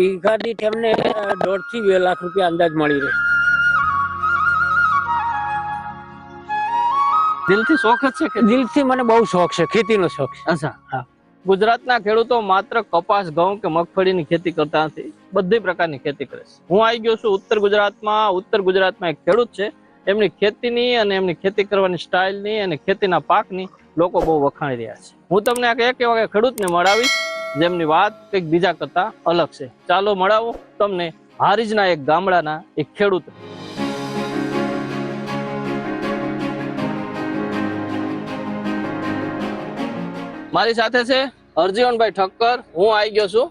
વીઘા દીઠ એમને દોઢથી બે લાખ રૂપિયા અંદાજ મળી રહે. દિલથી શોખ જ છે કે? દિલથી મને બહુ શોખ છે ખેતીનો શોખ છે. અચ્છા. હા. ગુજરાતના ખેડૂતો માત્ર કપાસ ઘઉં કે મગફળીની ખેતી કરતા નથી બધી પ્રકારની ખેતી કરે છે. હું આવી ગયો છું ઉત્તર ગુજરાતમાં. ઉત્તર ગુજરાતમાં એક ખેડૂત છે. એમની ખેતીની અને એમની ખેતી કરવાની સ્ટાઇલની અને ખેતીના પાકની લોકો બહુ વખાણી રહ્યા છે. હું તમને આ એક એવા ખેડૂતને મળાવીશ જેમની વાત કંઈક બીજા કરતા અલગ છે. ચાલો મળાવો તમને હારીજના એક ગામડાના એક ખેડૂત. મારી સાથે છે હરજીવનભાઈ ઠક્કર. હું આવી ગયો છું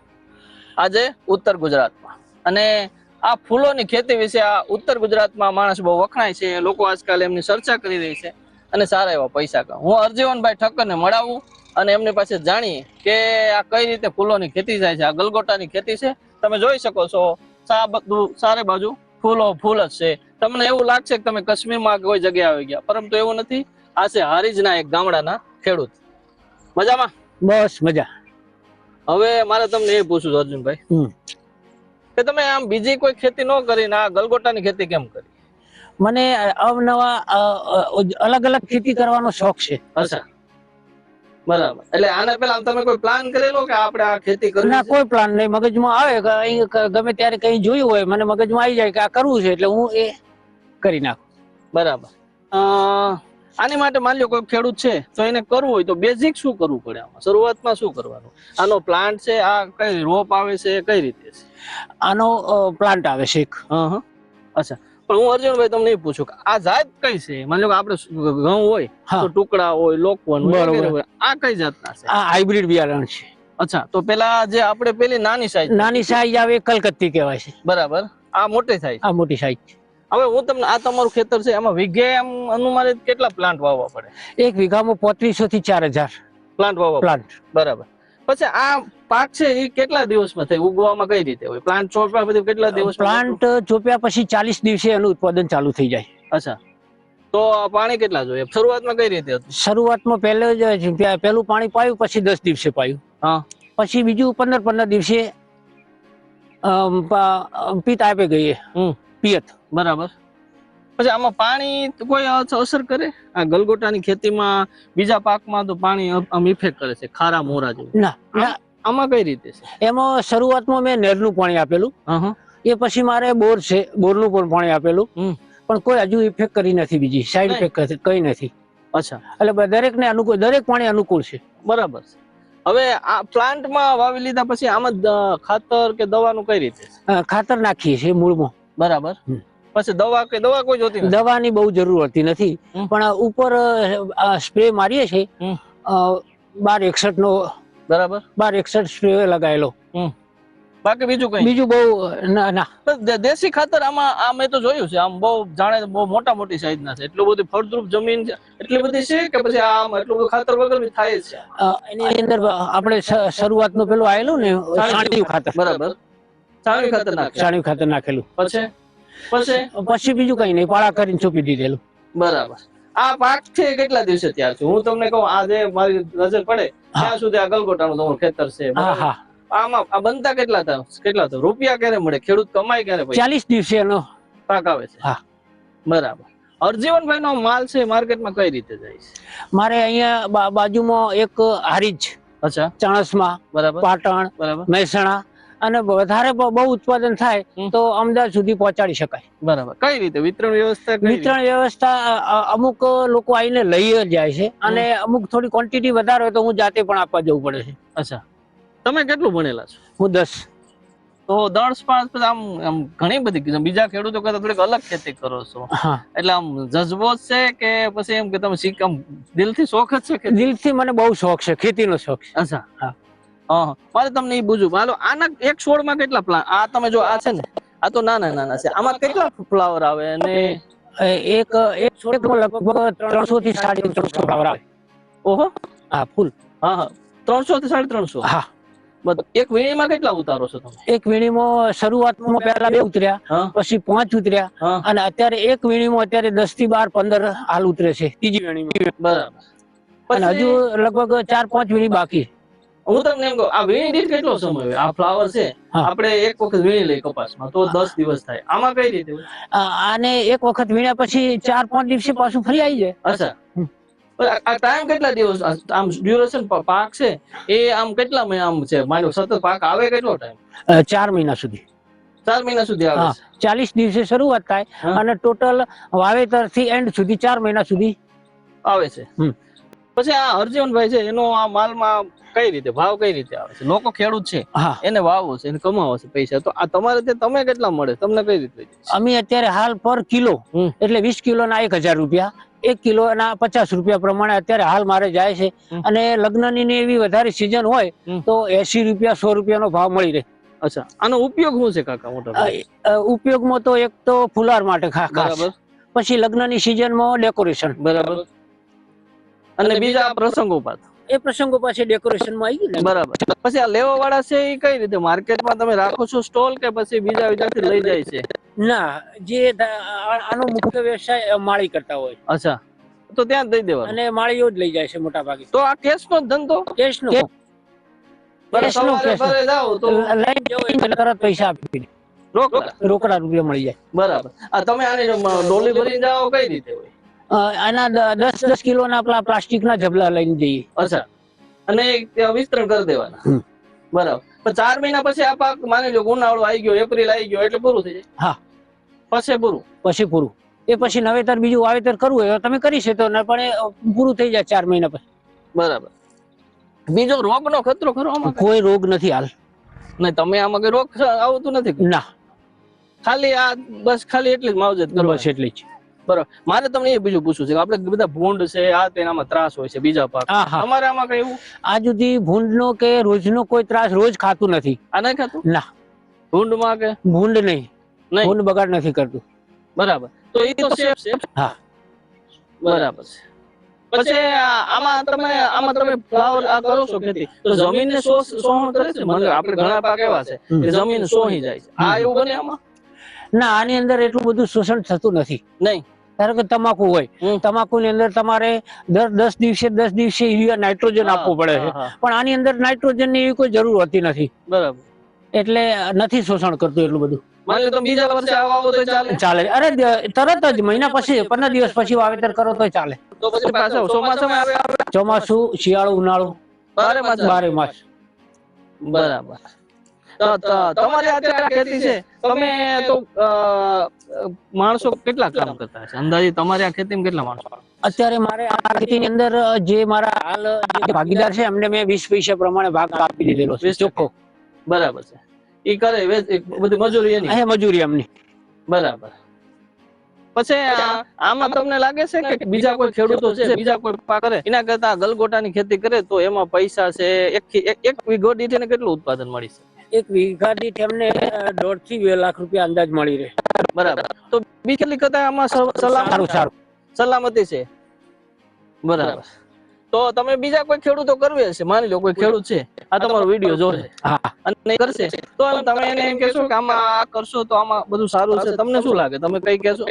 આજે ઉત્તર ગુજરાતમાં. અને આ ફૂલોની ખેતી વિશે આ ઉત્તર ગુજરાતમાં માણસ બહુ વખણાય છે. લોકો આજકાલ એમની ચર્ચા કરી રહી છે અને સારા એવા પૈસા હું હરજીવનભાઈ ઠક્કરને મળાવું. અને એમની પાસે જાણીએ કે આ કઈ રીતે ફૂલોની ખેતી થાય છે આ ગલગોટાની ખેતી છે તમે જોઈ શકો છો સા બધું સારે બાજુ ફૂલો ફૂલ જ છે. તમને એવું લાગશે કે તમે કાશ્મીરમાં કોઈ જગ્યાએ આવી ગયા પરંતુ એવું નથી. આ છે હારીજના એક ગામડાના ખેડૂત. મજામાં? બસ મજા. હવે મારે તમને એ પૂછવું છે અર્જુનભાઈ. કે તમે આમ બીજી કોઈ ખેતી ન કરીને આ ગલગોટાની ખેતી કેમ કરી? મને અવનવા અલગ અલગ ખેતી કરવાનો શોખ છે. અચ્છા. બરાબર. એટલે આના પહેલા તમે કોઈ પ્લાન કરેલો કે આપણે આ ખેતી કરવી ના કોઈ પ્લાન નહીં. મગજમાં આવે ગમે ત્યારે કઈ જોયું હોય મને મગજમાં આવી જાય કે આ કરવું છે એટલે હું એ કરી નાખું. બરાબર. આની માટે માની લો કોઈ ખેડૂત છે તો એને કરવું હોય તો બેઝિક શું કરવું પડે આમાં? શરૂઆતમાં શું કરવાનું? આનો પ્લાન્ટ છે આ કઈ રોપ આવે છે કઈ રીતે છે? આનો પ્લાન્ટ આવે છે એક. અચ્છા. પણ હું અર્જુનભાઈ તમને એ પૂછું કે આ જાત કઈ છે? માની લો કે આપણે ઘઉં હોય તો ટુકડા હોય લોકવન હોય આ કઈ જાતના છે? આ હાઇબ્રિડ બિયારણ છે. અચ્છા તો પેલા જે આપણે પેલી નાની સાઈઝ નાની સાઈઝ આવે કલકત્તી કહેવાય છે. બરાબર. આ મોટી સાઈઝ. આ મોટી સાઈઝ હવે હું તમને આ તમારું ખેતર છે એમાં વીઘે એમ અનુમાનિત કેટલા પ્લાન્ટ વાવવા પડે? એક વીઘામાં પોત્રીસો થી ચાર હજાર પ્લાન્ટ વાવવા પ્લાન્ટ. બરાબર. પછી આ પાક છે એ કેટલા દિવસમાં થાય? ઉગવામાં કઈ રીતે હોય? પ્લાન્ટ ચોપ્યા પછી કેટલા દિવસ પ્લાન્ટ ચોપ્યા પછી ચાલીસ દિવસે એનું ઉત્પાદન ચાલુ થઈ જાય. અચ્છા. તો પાણી કેટલા જોઈએ? શરૂઆતમાં કઈ રીતે હતું? શરૂઆતમાં પહેલે જ પહેલું પાણી પાયું પછી દસ દિવસે પાયું. હા. પછી બીજું પંદર પંદર દિવસે પિત આપે ગઈએ હમ. પિયત. બરાબર. પછી આમાં પાણી કોઈ અસ- અસર કરે? આ ગલગોટાની ખેતીમાં બીજા પાકમાં તો પાણી આમ ઇફેક્ટ કરે છે ખારા મોરા જેવું? ના. આમાં કઈ રીતે છે? એમાં શરૂઆતમાં મેં નેરનું પાણી આપેલું. એ પછી મારે બોર છે બોરનું પણ પાણી આપેલું. પણ કોઈ હજુ ઇફેક્ટ કરી નથી બીજી સાઈડ. ઇફેક્ટ કઈ નથી. અચ્છા. એટલે દરેક ને અનુકૂળ દરેક પાણી અનુકૂળ છે. બરાબર છે. હવે આ પ્લાન્ટમાં વાવી લીધા પછી આમાં ખાતર કે દવાનું કઈ રીતે ખાતર નાખીએ છીએ મૂળમાં. બરાબર. પછી દવા કે દવા કોઈ જોતી દવાની બહુ જરૂર હોતી નથી. પણ આ ઉપર સ્પ્રે મારીએ છીએ. બાર એકસઠ નો બરાબર? બાર એકસઠ સ્પ્રે લગાવેલો બાકી બીજું કઈ? બીજું બહુ ના ના. દેશી ખાતર આમાં આ મેં તો જોયું છે. આમ બહુ જાણે બહુ મોટા મોટી સાઈઝ ના છે. એટલું બધું ફળદ્રુપ જમીન એટલી બધી છે કે પછી આમ એટલું બધું ખાતર વગર થાય છે? એની અંદર આપણે શરૂઆતનું પેલું આવેલું ને છાણિયું ખાતર. બરાબર. છાણિયું ખાતર નાખે છાણિયું ખાતર નાખેલું. પછી? પછી? પછી બીજું કઈ નહીં. પાળા કરીને ચોપી દીધેલું. બરાબર. આ પાક છે કેટલા દિવસે ત્યાર છે? હું તમને કહું આ જે મારી નજર પડે ત્યાં સુધી આ ગલગોટાનું તમારું ખેતર છે. આમાં આ બનતા કેટલા હતા કેટલા તો? રૂપિયા ક્યારે મળે? ખેડૂત કમાય ક્યારે ચાલીસ દિવસે એનો પાક આવે છે. હા. બરાબર. હરજીવનભાઈ નો માલ છે માર્કેટમાં કઈ રીતે જાય છે? મારે અહીંયા બાજુમાં એક હારીજ અચ્છા. ચાણસમાં બરાબર. પાટણ બરાબર. મહેસાણા અને વધારે બહુ ઉત્પાદન થાય તો અમદાવાદ સુધી પહોંચાડી શકાય. બરાબર. કઈ રીતે? વિતરણ વ્યવસ્થા વિતરણ વ્યવસ્થા અમુક લોકો આવીને લઈ જાય છે અને અમુક થોડી ક્વોન્ટિટી વધારે હોય તો હું જાતે પણ આપવા જવું પડે છે. અચ્છા. તમે કેટલું ભણેલા છો? હું દસ. તો દસ પાંચ પછી આમ આમ ઘણી બધી બીજા ખેડૂતો કરતા થોડીક અલગ ખેતી કરો છો. એટલે આમ જજ્બો છે કે પછી એમ કે તમે શીખ આમ દિલથી શોખ જ છે કે? દિલથી મને બહુ શોખ છે ખેતીનો શોખ છે. અચ્છા. હા. હા મારે તમને એ પૂછવું હાલો આના એક છોડમાં કેટલા પ્લાન્ટ આ તમે જો આ છે ને આ તો નાના નાના છે. આમાં કેટલા ફ્લાવર આવે અને એક એક છોડ છોડમાં લગભગ ત્રણસો થી સાડી ત્રણસો ફ્લાવર આવે. ઓહો. હા ફૂલ. હા હા. ત્રણસો થી સાડી ત્રણસો? હા. બધું એક વીણીમાં કેટલા ઉતારો છો તમે? એક વીણીમાં શરૂઆતમાં પહેલા બે ઉતર્યા પછી પાંચ ઉતર્યા અને અત્યારે એક વીણીમાં અત્યારે દસથી બાર પંદર હાલ ઉતરે છે. ત્રીજી વીણીમાં બરાબર. અને હજુ લગભગ ચાર પાંચ વીણી બાકી. હું તમને એમ કહું આ વીણી દીઠ કેટલો સમય હોય? આ ફ્લાવર છે આપણે એક વખત વીણી લઈ કપાસમાં તો દસ દિવસ થાય. આમાં કઈ રીતે આને એક વખત વીણ્યા પછી ચાર પાંચ દિવસે પાછું ફરી આવી જાય. અચ્છા. આ- ટાઈમ કેટલા દિવસ આમ ડ્યુરેશન પાક છે? એ આમ કેટલા મહિના આમ છે? માનો સતત પાક આવે કેટલો ટાઈમ ચાર મહિના સુધી. ચાર મહિના સુધી આવે. ચાલીસ દિવસે શરૂઆત થાય અને ટોટલ વાવેતરથી એન્ડ સુધી ચાર મહિના સુધી આવે છે. હમ. પછી આ અર્જુનભાઈ છે એનો આ માલમાં કઈ રીતે ભાવ કઈ રીતે આવે છે? લોકો ખેડૂત છે એને વાવો છે એને કમાવો છે પૈસા. તો આ તમારે ત્યાં તમે કેટલા મળે? તમને કઈ રીતે અમે અત્યારે હાલ પર કિલો એટલે વીસ કિલો ના એક હજાર રૂપિયા એક કિલો ના પચાસ રૂપિયા પ્રમાણે અત્યારે હાલ મારે જાય છે. અને લગ્નની ને એવી વધારે સિઝન હોય તો એસી રૂપિયા સો રૂપિયાનો ભાવ મળી રહે. અચ્છા. આનો ઉપયોગ શું છે કાકા મોટા? ઉપયોગમાં તો એક તો ફુલાર માટે ખાસ. પછી લગ્નની સિઝનમાં ડેકોરેશન બરાબર. અને બીજા પ્રસંગો પાછ. એ પ્રસંગો પાસે ડેકોરેશનમાં આવી ગયું બરાબર. પછી આ લેવા વાળા છે એ કઈ રીતે? માર્કેટમાં તમે રાખો છો સ્ટોલ કે પછી બીજા વિદ્યાર્થી લઈ જાય છે? ના જે આનો મુખ્ય વ્યવસાય માળી કરતા હોય. અચ્છા. તો ત્યાં દઈ દેવા અને માળીઓ જ લઈ જાય છે મોટા ભાગે તો આ કેશ નો ધંધો? કેશ નો. રોકડા. રોકડા રૂપિયા મળી જાય. બરાબર. આ તમે આને ડોલી ભરી જાઓ કઈ રીતે હોય? આના દસ દસ કિલો ના પેલા પ્લાસ્ટિક ના જબલા લઈને જઈએ. અચ્છા. અને વિસ્તરણ કરી દેવાના. બરાબર. પણ ચાર મહિના પછી આ પાક માની લો ઉનાળો આવી ગયો એપ્રિલ આવી ગયો એટલે પૂરું થઈ જાય. હા. પછી પૂરું. પછી પૂરું. એ પછી નવેતર બીજું વાવેતર કરવું હોય તમે કરી શકો ને પણ એ પૂરું થઈ જાય ચાર મહિના પછી. બરાબર. બીજો રોગ નો ખતરો ખરો આમાં કોઈ? રોગ નથી હાલ. નહીં તમે આમાં કોઈ રોગ આવતું નથી? ના. ખાલી આ બસ ખાલી એટલી જ માવજત કરો બસ એટલી જ. બરાબર. મારે તમને એ બીજું પૂછવું છે કે આપણે બધા ભૂંડ છે આ તેનામાં ત્રાસ હોય છે બીજા પાક. તમારે આમાં કઈ એવું? આ સુધી ભૂંડનો કે રોજનો કોઈ ત્રાસ રોજ ખાતું નથી. આ નહીં ખાતું? ના. ભૂંડમાં કે? ભૂંડ નહીં. ભૂંડ બગાડ નથી કરતું. બરાબર. તો એ તો સેફ છે હા. બરાબર છે. પછી આમાં તમે આમાં તમે ફ્લાવર આ કરો છો ખેતી તો જમીનને શોષ શોષણ કરે છે? મને આપણે ઘણા પાક એવા છે કે જમીન સોહી જાય છે. આ એવું બને આમાં? ના આની અંદર એટલું બધું શોષણ થતું નથી. નહીં. ધારો કે તમાકુ હોય. તમાકુ ની અંદર તમારે દર દસ દિવસે દસ દિવસે યુરિયા નાઇટ્રોજન આપવું પડે છે. પણ આની અંદર નાઇટ્રોજનની એવી કોઈ જરૂર હોતી નથી. બરાબર. એટલે નથી શોષણ કરતું એટલું બધું. ચાલે. ચાલે. અરે તરત જ મહિના પછી પંદર દિવસ પછી વાવેતર કરો તો ચાલે. તો પછી પાછા ચોમાસામાં આવે આવે. ચોમાસું શિયાળો ઉનાળો. બારે માસ. બારે માસ. બરાબર. તમારી અત્યારે ખેતી છે. તમે તો માણસો કેટલા કામ કરતા છે અંદાજે તમારી આ ખેતીમાં કેટલા માણસો અત્યારે મારે આ ખેતીની અંદર જે મારા હાલ જે ભાગીદાર છે એમને મેં વીસ પૈસા પ્રમાણે ભાગ આપી દીધેલો છે. ચોખ્ખો. બરાબર છે. ઈ કરે બધી મજૂરી એની? મજૂરી એમની. બરાબર. પછી આમાં તમને લાગે છે કે બીજા કોઈ ખેડૂતો છે બીજા કોઈ પાક કરે? એના કરતા ગલગોટાની ખેતી કરે તો એમાં પૈસા છે એક એક- એક વીઘો દીઠ કેટલું ઉત્પાદન મળી શકે? એક વીઘા દીઠ એમને દોઢથી બે લાખ રૂપિયા અંદાજ મળી રહે. બરાબર. તો બીજી કેટલી કરતા આમાં સલામત સારું સારું. સલામતી છે. બરાબર. તો તમે બીજા કોઈ ખેડૂતો કરવે હશે? માની લો કોઈ ખેડૂત છે. આ તમારો વીડિયો જોશે. અને કરશે. તો તમે એને એમ કહેશો કે આમાં આ કરશો તો આમાં બધું સારું છે. તમને શું લાગે? તમે કઈ કહેશો?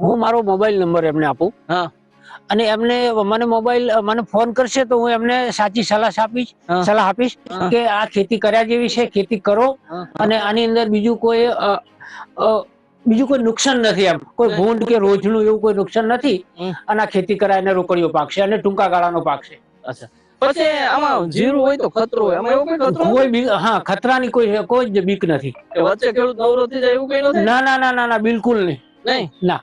હું મારો મોબાઈલ નંબર એમને આપું. હા. અને એમને મને મોબાઈલ મને ફોન કરશે તો હું એમને સાચી સલાહ આપીશ સલાહ આપીશ કે આ ખેતી કર્યા જેવી છે ખેતી કરો અને આની અંદર બીજું કોઈ બીજું કોઈ નુકસાન નથી એમ. કોઈ ભૂંડ કે રોજનું એવું કોઈ નુકસાન નથી. અને આ ખેતી કરાય એને રોકડીઓ પાકશે અને ટૂંકા ગાળાનો પાકશે. અચ્છા. પછી આમાં જીરું હોય તો ખતરો હોય. આમાં એવું ખતરો કોઈ હા ખતરાની કોઈ કોઈ જ બીક નથી. વચ્ચે ખેડૂત નવરો થઈ જાય એવું કઈ નથી? ના ના ના ના ના બિલકુલ નહીં. નહીં? ના.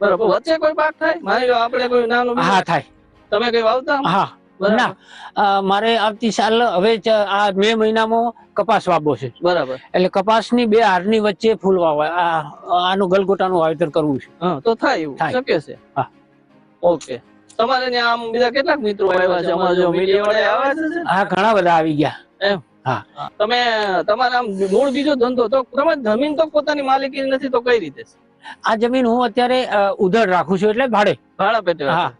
બરાબર. વચ્ચે કોઈ પાક થાય? માની લો આપણે કોઈ નાનું હા થાય. તમે કઈ વાવતા હા ના. મારે આવતી સાલ હવે આ મે મહિનામાં કપાસ વાવો છે. બરાબર. એટલે કપાસની બે હારની વચ્ચે ફૂલ વાવવા. આનું ગલગોટાનું વાવેતર કરવું છે. તો થાય એવું. થાય. શક્ય છે. હા. ઓકે. તમારે ત્યાં આમ બીજા કેટલાક મિત્રો આવ્યા છે? અમારા જો મીડિયા વાળા આવ્યા છે? હા ઘણા બધા આવી ગયા. તમે તમારા મૂળ બીજો ધંધો તો તમારી જમીન તો પોતાની માલિકી નથી તો કઈ રીતે છે? આ જમીન હું અત્યારે ઉધડ રાખું છું એટલે ભાડે. ભાડા પેટે હા.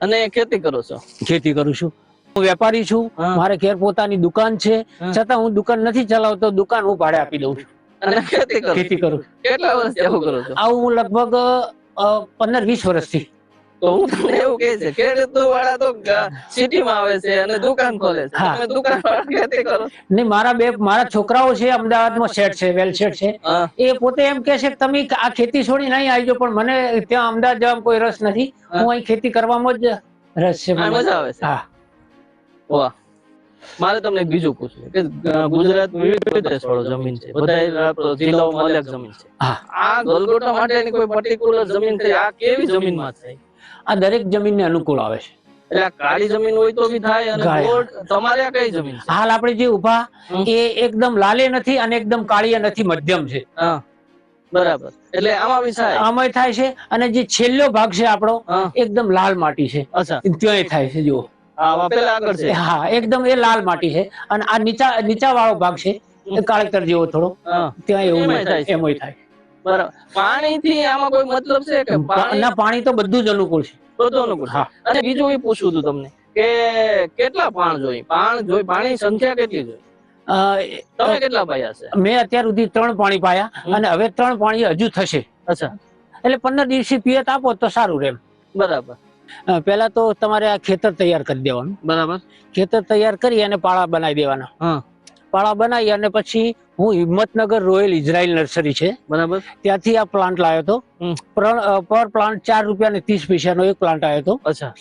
અને ખેતી કરો છો? ખેતી કરું છું. હું વેપારી છું. મારે ઘેર પોતાની દુકાન છે. છતાં હું દુકાન નથી ચલાવતો દુકાન હું ભાડે આપી દઉં છું. અને ખેતી કરું. ખેતી કરું. કેટલા વર્ષ આવું હું લગભગ પંદર વીસ વર્ષથી. તો હું તમને એવું કહે છે. ખેડૂત વાળા તો સિટીમાં આવે છે અને દુકાન ખોલે છે. તમે દુકાન ખેતી કરો. ને મારા બે મારા છોકરાઓ છે અમદાવાદમાં સેટ છે વેલ સેટ છે. એ પોતે એમ કે છે કે તમે આ ખેતી છોડી નહીં આવી પણ મને ત્યાં અમદાવાદ જવામાં કોઈ રસ નથી. હું. અહીં ખેતી કરવામાં જ રસ છે મજા આવે છે. હા. વાહ. મારે તમને બીજું પૂછવું કે ગુજરાત વિવિધ સ્થળો જમીન છે. બધા જિલ્લાઓમાં અલગ જમીન છે. આ ગલગોટા માટેની કોઈ પર્ટિક્યુલર જમીન થઈ આ કેવી જમીનમાં થાય? આ દરેક જમીનને અનુકૂળ આવે છે. એટલે કાળી જમીન હોય તો બી થાય અને તમારે કઈ જમીન હાલ આપણે જે ઊભા એ એકદમ લાલે નથી અને એકદમ કાળીએ નથી મધ્યમ છે. બરાબર. એટલે આમાં થાય? આમાંય થાય છે અને જે છેલ્લો ભાગ છે આપણો એકદમ લાલ માટી છે. અચ્છા. ત્યાંય થાય છે જુઓ. આમાં હા એકદમ એ લાલ માટી છે. અને આ નીચા નીચા વાળો ભાગ છે કાળેતર જેવો થોડો. ત્યાં એવું એમ થાય બરાબર. પાણી થી આમાં કોઈ મતલબ છે કે ના પાણી તો બધું જ અનુકૂળ છે. બધું અનુકૂળ હા. અને બીજું એ પૂછવું હતું તમને કે કેટલા પાણ જોઈ પાણ જોઈ પાણી સંખ્યા કેટલી જોઈ તમે કેટલા પાયા છે? મેં અત્યાર સુધી ત્રણ પાણી પાયા અને હવે ત્રણ પાણી હજુ થશે. અચ્છા. એટલે પંદર દિવસથી પિયત આપો તો સારું રહે બરાબર. પહેલા તો તમારે આ ખેતર તૈયાર કરી દેવાનું. બરાબર. ખેતર તૈયાર કરી અને પાળા બનાવી દેવાના. હા. પાળા બનાવી અને પછી હું હિંમતનગર રોયલ ઇઝરાયલ નર્સરી છે. બરાબર. ત્યાંથી આ પ્લાન્ટ લાવ્યો હતો. પર પ્લાન્ટ ચાર રૂપિયા ને ત્રીસ પૈસાનો એક પ્લાન્ટ આવ્યો હતો. અચ્છા.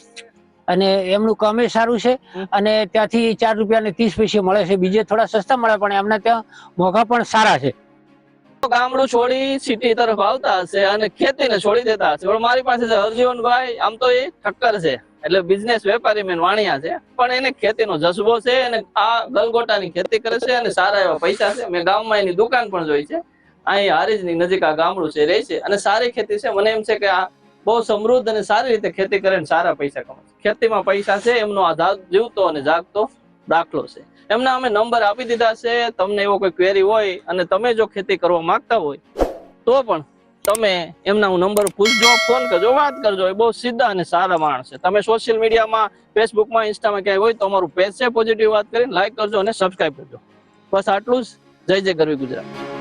અને એમનું કામે સારું છે. અને ત્યાંથી ચાર રૂપિયા ને ત્રીસ પૈસે મળે છે. બીજે થોડા સસ્તા મળે પણ એમના ત્યાં મોઘા પણ સારા છે. ગામડું છોડી સિટી તરફ આવતા હશે અને ખેતીને છોડી દેતા હશે. પણ મારી પાસે છે હરજીવનભાઈ, આમ તો એ ઠક્કર છે. એટલે બિઝનેસ વેપારી મેન વાણિયા છે. પણ એને ખેતીનો જસબો છે અને આ ગલગોટાની ખેતી કરે છે અને સારા એવા પૈસા છે. મેં ગામમાં એની દુકાન પણ જોઈ છે. અહીં હારીજની નજીક આ ગામડું છે, રહે છે. અને સારી ખેતી છે. મને એમ છે કે આ બહુ સમૃદ્ધ અને સારી રીતે ખેતી કરે સારા પૈસા કમાય. છે. ખેતીમાં પૈસા છે, એમનો આ જીવતો અને જાગતો દાખલો છે. એમના અમે નંબર આપી દીધા છે, તમને એવો કોઈ ક્વેરી હોય અને તમે જો ખેતી કરવા માંગતા હોય, તો પણ તમે એમના હું નંબર પૂછજો ફોન કરજો, વાત કરજો, એ બહુ સીધા અને સારા માણસ છે. તમે સોશિયલ મીડિયામાં ફેસબુકમાં ઇન્સ્ટામાં ક્યાંય હોય તો અમારું પેજ છે પોઝિટિવ વાત કરીને લાઈક કરજો અને સબસ્ક્રાઈબ કરજો. બસ આટલું જ. જય જય ગરવી ગુજરાત.